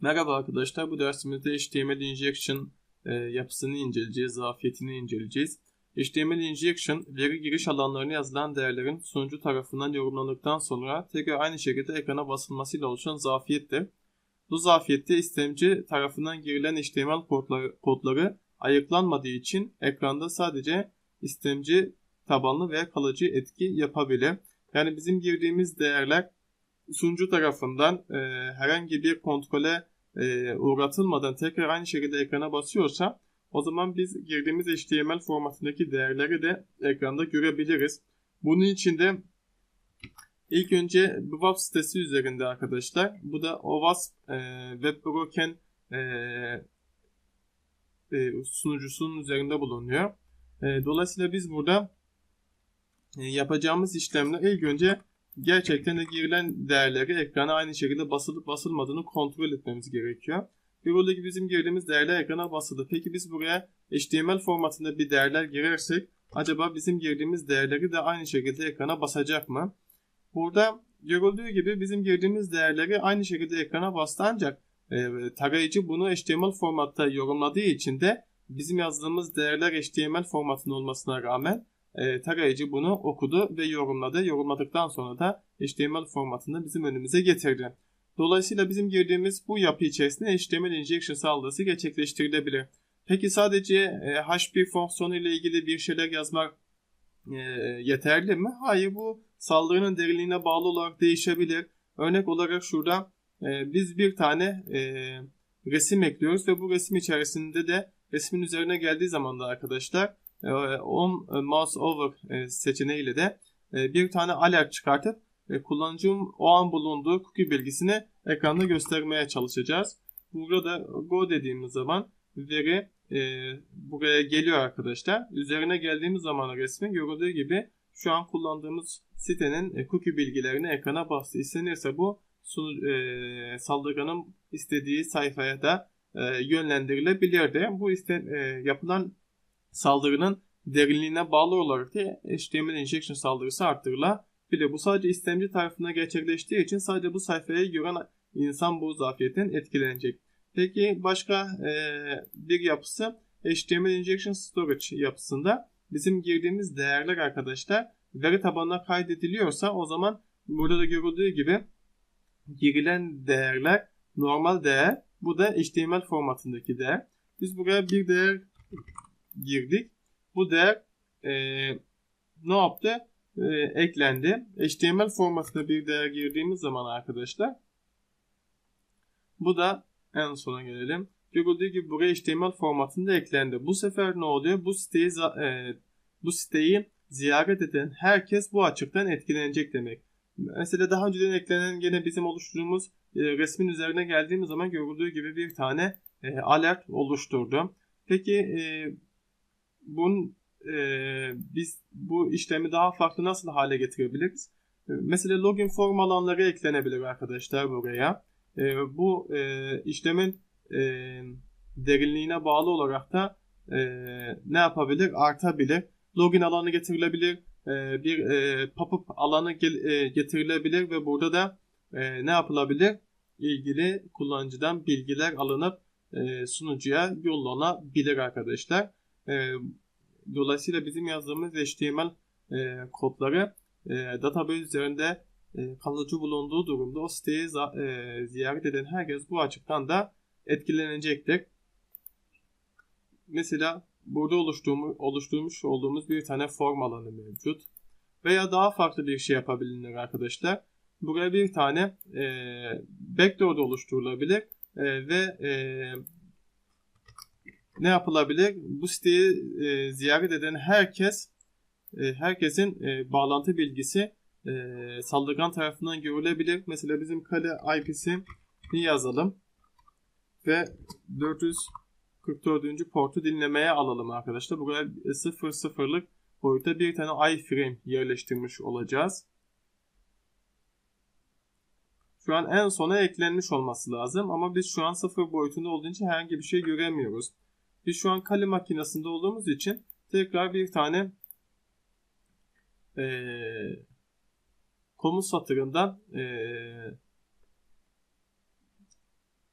Merhaba arkadaşlar, bu dersimizde HTML injection e, yapısını inceleyeceğiz, zafiyetini inceleyeceğiz. HTML injection, veri giriş alanlarına yazılan değerlerin sunucu tarafından yorumlandıktan sonra tekrar aynı şekilde ekrana basılmasıyla oluşan zafiyettir. Bu zafiyette istemci tarafından girilen HTML kodları, kodları ayıklanmadığı için ekranda sadece istemci tabanlı veya kalıcı etki yapabilir. Yani bizim girdiğimiz değerler sunucu tarafından e, herhangi bir kontrole e, uğratılmadan tekrar aynı şekilde ekrana basıyorsa o zaman biz girdiğimiz HTML formatındaki değerleri de ekranda görebiliriz. Bunun için de ilk önce web sitesi üzerinde arkadaşlar. Bu da OWASP e, Web Broken e, e, sunucusunun üzerinde bulunuyor. E, dolayısıyla biz burada e, yapacağımız işlemler ilk önce gerçekten de girilen değerleri ekrana aynı şekilde basılıp basılmadığını kontrol etmemiz gerekiyor. Google'daki bizim girdiğimiz değerler ekrana basıldı. Peki biz buraya HTML formatında bir değerler girersek acaba bizim girdiğimiz değerleri de aynı şekilde ekrana basacak mı? Burada görüldüğü gibi bizim girdiğimiz değerleri aynı şekilde ekrana bastı ancak e, tarayıcı bunu HTML formatta yorumladığı için de bizim yazdığımız değerler HTML formatında olmasına rağmen e, tarayıcı bunu okudu ve yorumladı. Yorumladıktan sonra da HTML formatında bizim önümüze getirdi. Dolayısıyla bizim girdiğimiz bu yapı içerisinde HTML injection saldırısı gerçekleştirilebilir. Peki sadece e, H1 fonksiyonu ile ilgili bir şeyler yazmak e, yeterli mi? Hayır bu saldırının derinliğine bağlı olarak değişebilir. Örnek olarak şurada e, biz bir tane e, resim ekliyoruz ve bu resim içerisinde de resmin üzerine geldiği zaman da arkadaşlar on e, mouse over e, seçeneğiyle de bir tane alert çıkartıp kullanıcının o an bulunduğu cookie bilgisini ekranda göstermeye çalışacağız. Burada go dediğimiz zaman veri buraya geliyor arkadaşlar. Üzerine geldiğimiz zaman resmin görüldüğü gibi şu an kullandığımız sitenin cookie bilgilerini ekrana bastı. İstenirse bu saldırganın istediği sayfaya da yönlendirilebilirdi. Bu isten, yapılan saldırının derinliğine bağlı olarak da HTML injection saldırısı arttırılabilir. Bu sadece istemci tarafından gerçekleştiği için sadece bu sayfaya gören insan bu zafiyetten etkilenecek. Peki başka e, bir yapısı HTML injection storage yapısında bizim girdiğimiz değerler arkadaşlar veri tabanına kaydediliyorsa o zaman burada da görüldüğü gibi girilen değerler normal değer. Bu da HTML formatındaki değer. Biz buraya bir değer girdik. Bu değer e, ne yaptı? E, eklendi. HTML formatında bir değer girdiğimiz zaman arkadaşlar bu da en sona gelelim. Görüldüğü gibi buraya HTML formatında eklendi. Bu sefer ne oluyor? Bu siteyi e, bu siteyi ziyaret eden herkes bu açıktan etkilenecek demek. Mesela daha önceden eklenen gene bizim oluşturduğumuz e, resmin üzerine geldiğimiz zaman görüldüğü gibi bir tane e, alert oluşturdu. Peki e, bunun e, biz bu işlemi daha farklı nasıl hale getirebiliriz? E, mesela login form alanları eklenebilir arkadaşlar buraya. E, bu e, işlemin e, derinliğine bağlı olarak da e, ne yapabilir? Artabilir. Login alanı getirilebilir. E, bir e, pop-up alanı e, getirilebilir ve burada da e, ne yapılabilir? İlgili kullanıcıdan bilgiler alınıp e, sunucuya yollanabilir arkadaşlar. E, dolayısıyla bizim yazdığımız HTML e, kodları e, database üzerinde e, kalıcı bulunduğu durumda o siteyi e, ziyaret eden herkes bu açıktan da etkilenecektir. Mesela burada oluşturmuş, oluşturmuş olduğumuz bir tane form alanı mevcut. Veya daha farklı bir şey yapabilir arkadaşlar. Buraya bir tane e, backdoor da oluşturulabilir e, ve e, ne yapılabilir? Bu siteyi e, ziyaret eden herkes e, herkesin e, bağlantı bilgisi e, saldırgan tarafından görülebilir. Mesela bizim kale IP'sini yazalım ve 444. portu dinlemeye alalım arkadaşlar. Buraya 00'lık boyutta bir tane iframe yerleştirmiş olacağız. Şu an en sona eklenmiş olması lazım ama biz şu an 0 boyutunda olduğu için herhangi bir şey göremiyoruz. Biz şu an kale makinesinde olduğumuz için tekrar bir tane ee, komut satırından ee,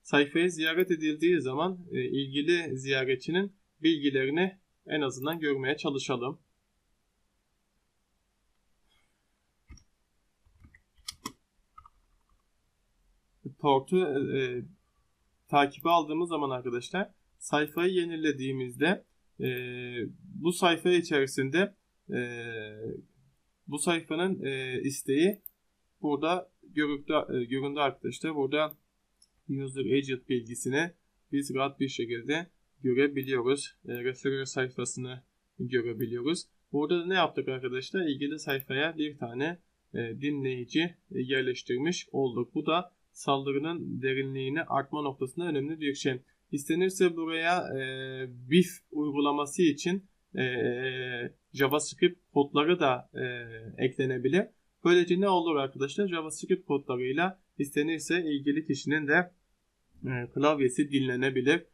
sayfaya ziyaret edildiği zaman e, ilgili ziyaretçinin bilgilerini en azından görmeye çalışalım. Portu e, e, takibe aldığımız zaman arkadaşlar sayfayı yenilediğimizde e, bu sayfa içerisinde e, bu sayfanın e, isteği burada görüntü, e, göründü arkadaşlar. Burada user agent bilgisini biz rahat bir şekilde görebiliyoruz. E, referral sayfasını görebiliyoruz. Burada da ne yaptık arkadaşlar? İlgili sayfaya bir tane e, dinleyici e, yerleştirmiş olduk. Bu da saldırının derinliğini artma noktasında önemli bir şey. İstenirse buraya e, BIF uygulaması için e, JavaScript kodları da e, eklenebilir. Böylece ne olur arkadaşlar? JavaScript kodlarıyla istenirse ilgili kişinin de e, klavyesi dinlenebilir.